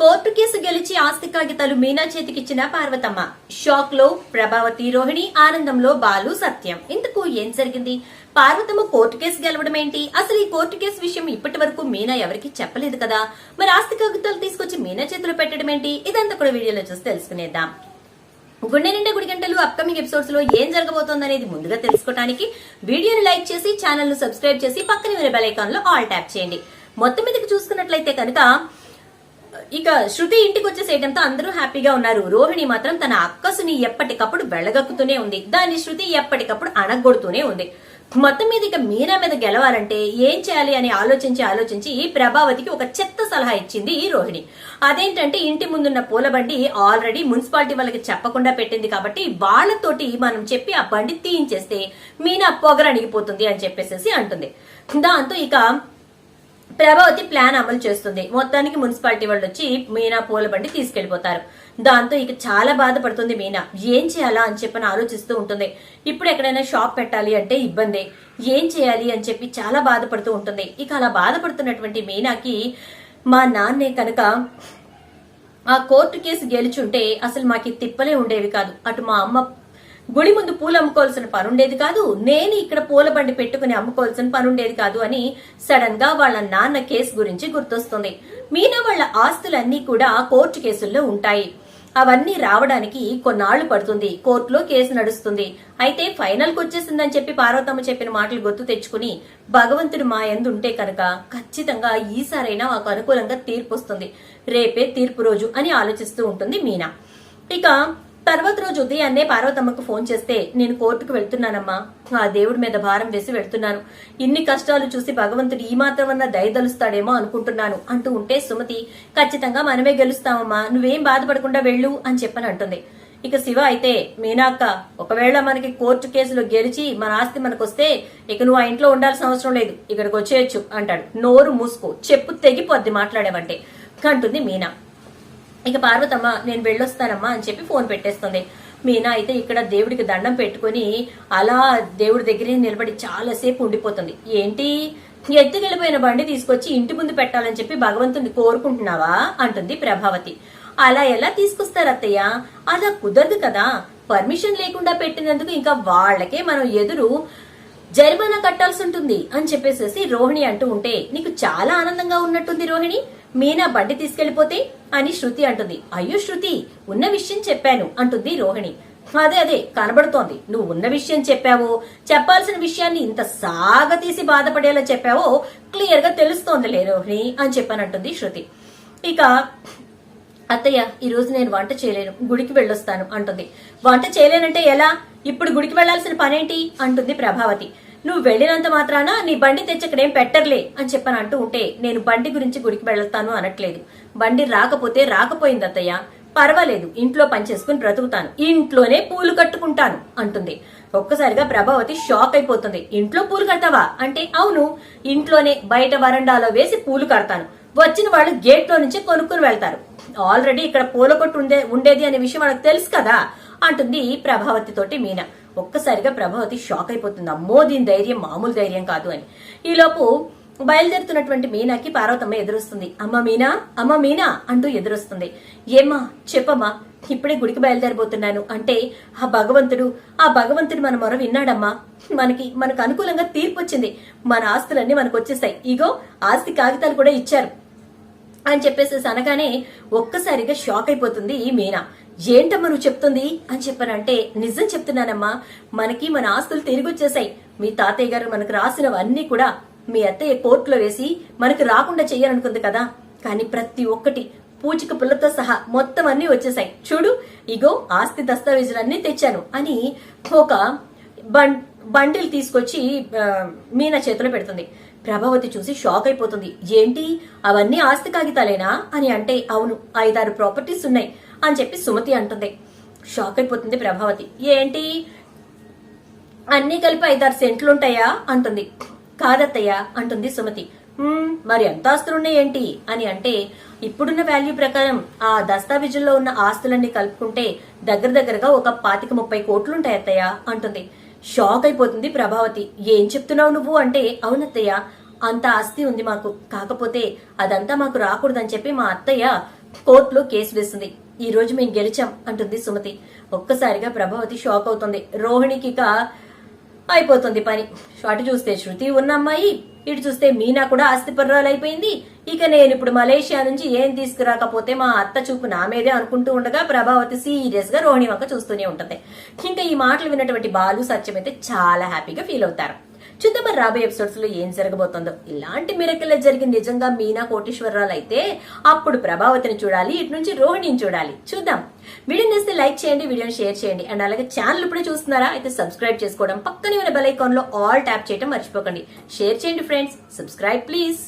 Court case గెలిచి ఆస్తి కాగితాలు మీనా చేతికిచ్చిన పార్వతమ్మ. షాక్లో ప్రభావతి రోహిణి ఆనందంలో బాలు సత్యం. ఇంతకు ఏం జరిగింది? పార్వతమ్మ కోర్టు కేసు గెలవడం ఏంటి? అసలు ఈ కోర్టు కేసు విషయం ఇప్పటి వరకు మీనా ఎవరికి చెప్పలేదు కదా? మరి ఆస్తి కాగితాలు తీసుకొచ్చి మీనా చేతిలో పెట్టడం ఏంటి? ఇదంతా కూడా వీడియోలో చూసి తెలుసుకునేద్దాం. గుండె నిండా గుడి గంటలు అప్కమింగ్ ఎపిసోడ్స్లో ఏం జరగబోతోంది అనేది ముందుగా తెలుసుకోవడానికి వీడియోని లైక్ చేసి ఛానల్ను సబ్స్క్రైబ్ చేసి పక్కన ఉన్న బెల్ ఐకాన్లో ఆల్ ట్యాప్ చేయండి. మొత్తం మీదకి చూసుకున్నట్లయితే కనుక ఇక శృతి ఇంటికి వచ్చేసేయడంతో అందరూ హ్యాపీగా ఉన్నారు. రోహిణి మాత్రం తన అక్కసుని ఎప్పటికప్పుడు వెళ్ళగక్కుతూనే ఉంది. దాన్ని శృతి ఎప్పటికప్పుడు అణగొడుతూనే ఉంది. మొత్తం మీద ఇక మీనా మీద గెలవాలంటే ఏం చేయాలి అని ఆలోచించి ఆలోచించి ప్రభావతికి ఒక చెత్త సలహా ఇచ్చింది ఈ రోహిణి. అదేంటంటే ఇంటి ముందున్న పూల బండి ఆల్రెడీ మున్సిపాలిటీ వాళ్ళకి చెప్పకుండా పెట్టింది కాబట్టి వాళ్ళతోటి మనం చెప్పి ఆ బండి తీయించేస్తే మీనా పొగరణిగిపోతుంది అని చెప్పేసి అంటుంది. దాంతో ఇక ప్రభావతి ప్లాన్ అమలు చేస్తుంది. మొత్తానికి మున్సిపాలిటీ వాళ్ళు వచ్చి మీనా పూల బండి తీసుకెళ్ళిపోతారు దాంతో ఇక చాలా బాధపడుతుంది మీనా. ఏం చేయాలా అని చెప్పని ఆలోచిస్తూ ఉంటుంది. ఇప్పుడు ఎక్కడైనా షాప్ పెట్టాలి అంటే ఇబ్బంది. ఏం చేయాలి అని చెప్పి చాలా బాధపడుతూ ఉంటుంది. ఇక అలా బాధపడుతున్నటువంటి మీనాకి మా నాన్నే కనుక ఆ కోర్టు కేసు గెలుచుంటే అసలు మాకు తిప్పలే ఉండేవి కాదు. అటు మా అమ్మ గుడి ముందు పూలు అమ్ముకోవాల్సిన పని ఉండేది కాదు. నేను ఇక్కడ పూల బండి పెట్టుకుని అమ్ముకోవాల్సిన పని ఉండేది కాదు అని సడన్గా వాళ్ళ నాన్న కేసు గురించి గుర్తొస్తుంది. మీనా వాళ్ళ ఆస్తులన్నీ కూడా కోర్టు కేసుల్లో ఉంటాయి. అవన్నీ రావడానికి కొన్నాళ్ళు పడుతుంది. కోర్టులో కేసు నడుస్తుంది. అయితే ఫైనల్ వచ్చేసిందని చెప్పి పార్వతమ్మ చెప్పిన మాటలు గుర్తు తెచ్చుకుని భగవంతుడు మా ఎందుంటే కనుక ఖచ్చితంగా ఈసారైనా మాకు అనుకూలంగా తీర్పు వస్తుంది. రేపే తీర్పు రోజు అని ఆలోచిస్తూ ఉంటుంది మీనా. ఇక తర్వాత రోజు ఉదయాన్నే పార్వతమ్మకు ఫోన్ చేస్తే నేను కోర్టుకు వెళ్తున్నానమ్మా. ఆ దేవుడి మీద భారం వేసి వెళ్తున్నాను. ఇన్ని కష్టాలు చూసి భగవంతుడు ఈ మాత్రమన్నా దయదలుస్తాడేమో అనుకుంటున్నాను అంటూ ఉంటే సుమతి ఖచ్చితంగా మనమే గెలుస్తామమ్మా. నువ్వేం బాధపడకుండా వెళ్ళు అని చెప్పని అంటుంది. ఇక శివ అయితే మీనాక్క ఒకవేళ మనకి కోర్టు కేసులో గెలిచి మన ఆస్తి మనకొస్తే ఇక నువ్వు ఆ ఇంట్లో ఉండాల్సిన అవసరం లేదు. ఇక్కడికి వచ్చేయచ్చు అంటాడు. నోరు మూసుకో. చెప్పు తెగిపోద్ది మాట్లాడేవంటే. అంటుంది మీనా. ఇక పార్వతమ్మ నేను వెళ్ళొస్తానమ్మా అని చెప్పి ఫోన్ పెట్టేస్తుంది. మీనా అయితే ఇక్కడ దేవుడికి దండం పెట్టుకుని అలా దేవుడి దగ్గరే నిలబడి చాలాసేపు ఉండిపోతుంది. ఏంటి? ఎత్తుకెళ్ళిపోయిన బండి తీసుకొచ్చి ఇంటి ముందు పెట్టాలని చెప్పి భగవంతుని కోరుకుంటున్నావా? అంటుంది ప్రభావతి. అలా ఎలా తీసుకొస్తారు అత్తయ్య అలా కుదరదు కదా. పర్మిషన్ లేకుండా పెట్టినందుకు ఇంకా వాళ్ళకే మనం ఎదురు జరిమానా కట్టాల్సి ఉంటుంది అని చెప్పేసేసి రోహిణి అంటూ ఉంటే నీకు చాలా ఆనందంగా ఉన్నట్టుంది రోహిణి. మీనా బండి తీసుకెళ్ళిపోతే అని శృతి అంటుంది. అయ్యో శృతి ఉన్న విషయం చెప్పాను అంటుంది రోహిణి. అదే అదే కనబడుతోంది. నువ్వు ఉన్న విషయం చెప్పావో. చెప్పాల్సిన విషయాన్ని ఇంత సాగతీసి బాధపడేలా చెప్పావో క్లియర్గా తెలుస్తోందిలే రోహిణి అని చెప్పానంటుంది శృతి. ఇక అత్తయ్య ఈ రోజు నేను వంట చేయలేను. గుడికి వెళ్ళొస్తాను అంటుంది. వంట చేయలేనంటే ఎలా? ఇప్పుడు గుడికి వెళ్ళాల్సిన పనేంటి? అంటుంది ప్రభావతి. నువ్వు వెళ్ళినంత మాత్రాన నీ బండి తెచ్చి ఇక్కడేం పెట్టర్లే అని చెప్పని అంటూ ఉంటే నేను బండి గురించి గుడికి వెళ్తాను అనట్లేదు. బండి రాకపోతే రాకపోయింది అత్తయ్య. పర్వాలేదు ఇంట్లో పనిచేసుకుని బ్రతుకుతాను. ఇంట్లోనే పూలు కట్టుకుంటాను అంటుంది. ఒక్కసారిగా ప్రభావతి షాక్ అయిపోతుంది. ఇంట్లో పూలు కడతావా? అంటే అవును ఇంట్లోనే బయట వరండాలో వేసి పూలు కడతాను. వచ్చిన వాళ్ళు గేట్లో నుంచి కొనుక్కుని వెళ్తారు. ఆల్రెడీ ఇక్కడ పూల కొట్టు ఉండే ఉండేది అనే విషయం వాళ్ళకి తెలుసు కదా అంటుంది ప్రభావతి తోటి మీనా. ఒక్కసారిగా ప్రభావతి షాక్ అయిపోతుంది. అమ్మో దీని ధైర్యం మామూలు ధైర్యం కాదు అని. ఈలోపు బయలుదేరుతున్నటువంటి మీనాకి పార్వతమ్మ ఎదురొస్తుంది. అమ్మ మీనా అమ్మ మీనా అంటూ ఎదురొస్తుంది. ఏమ్మా చెప్పమ్మా ఇప్పుడే గుడికి బయలుదేరబోతున్నాను. అంటే ఆ భగవంతుడు ఆ భగవంతుడు మన మొర విన్నాడమ్మా. మనకి మనకు అనుకూలంగా తీర్పు వచ్చింది మన ఆస్తులన్నీ మనకు వచ్చేసాయి. ఇగో ఆస్తి కాగితాలు కూడా ఇచ్చారు. అని చెప్పేసి అనగానే ఒక్కసారిగా షాక్ అయిపోతుంది ఈ మీనా. ఏంటమ్మా నువ్వు చెప్తుంది? అని చెప్పానంటే నిజం చెప్తున్నానమ్మా. మనకి మన ఆస్తులు తిరిగి వచ్చేసాయి మీ తాతయ్య గారు మనకు రాసినవన్నీ కూడా మీ అత్తయ్య కోర్టులో వేసి మనకు రాకుండా చెయ్యాలనుకుంది కదా. కానీ ప్రతి ఒక్కటి పూచిక పుల్లతో సహా మొత్తం అన్ని వచ్చేసాయి. చూడు ఇగో ఆస్తి దస్తావేజులన్నీ తెచ్చాను అని ఒక బం బండిల్ తీసుకొచ్చి మీ మీనా చేతిలో పెడుతుంది. ప్రభావతి చూసి షాక్ అయిపోతుంది. ఏంటి? అవన్నీ ఆస్తి కాగితాలేనా? అని అంటే అవును ఐదారు ప్రాపర్టీస్ ఉన్నాయి. అని చెప్పి సుమతి అంటుంది. షాక్ అయిపోతుంది ప్రభావతి. ఏంటి? అన్నీ కలిపి ఐదారు సెంట్లు ఉంటాయా అంటుంది. కాదత్తయ్య అంటుంది సుమతి. మరి ఎంత ఆస్తులున్నాయి ఏంటి? అని అంటే ఇప్పుడున్న వాల్యూ ప్రకారం ఆ దస్తావేజుల్లో ఉన్న ఆస్తులన్నీ కలుపుకుంటే దగ్గర దగ్గరగా ఒక పాతిక ముప్పై కోట్లుంటాయి అత్తయ్య అంటుంది. షాక్ అయిపోతుంది ప్రభావతి. ఏం చెప్తున్నావు నువ్వు? అంటే అవునత్తయ్య అంత ఆస్తి ఉంది మాకు. కాకపోతే అదంతా మాకు రాకూడదని చెప్పి మా అత్తయ్య కోర్టులో కేసు వేస్తుంది ఈ రోజు మేము గెలిచాం అంటుంది సుమతి. ఒక్కసారిగా ప్రభావతి షాక్ అవుతుంది. రోహిణికి ఇక అయిపోతుంది పని. అటు చూస్తే శృతి ఉన్న అమ్మాయి ఇటు చూస్తే మీనా కూడా ఆస్తిపర్రాలు అయిపోయింది ఇక నేను ఇప్పుడు మలేషియా నుంచి ఏం తీసుకురాకపోతే మా అత్త చూపు నా మీదే అనుకుంటూ ఉండగా ప్రభావతి సీరియస్గా రోహిణి వంక చూస్తూనే ఉంటుంది. ఇంకా ఈ మాటలు విన్నటువంటి బాలు సత్యం అయితే చాలా హ్యాపీగా ఫీల్ అవుతారు. చూద్దాం మరి రాబోయే ఎపిసోడ్స్లో ఏం జరగబోతుందో. ఇలాంటి మిరకల్ జరిగి నిజంగా మీనా కోటేశ్వరరావు అయితే అప్పుడు ప్రభావతిని చూడాలి ఇటు నుంచి రోహిణిని చూడాలి. చూద్దాం. వీడియో నేస్తే లైక్ చేయండి వీడియోని షేర్ చేయండి. అండ్ అలాగే ఛానల్ ఇప్పుడే చూస్తున్నారా? అయితే సబ్స్క్రైబ్ చేసుకోవడం పక్కనే ఉన్న బెల్ ఐకాన్లో ఆల్ ట్యాప్ చేయడం మర్చిపోకండి. షేర్ చేయండి ఫ్రెండ్స్ సబ్స్క్రైబ్ ప్లీజ్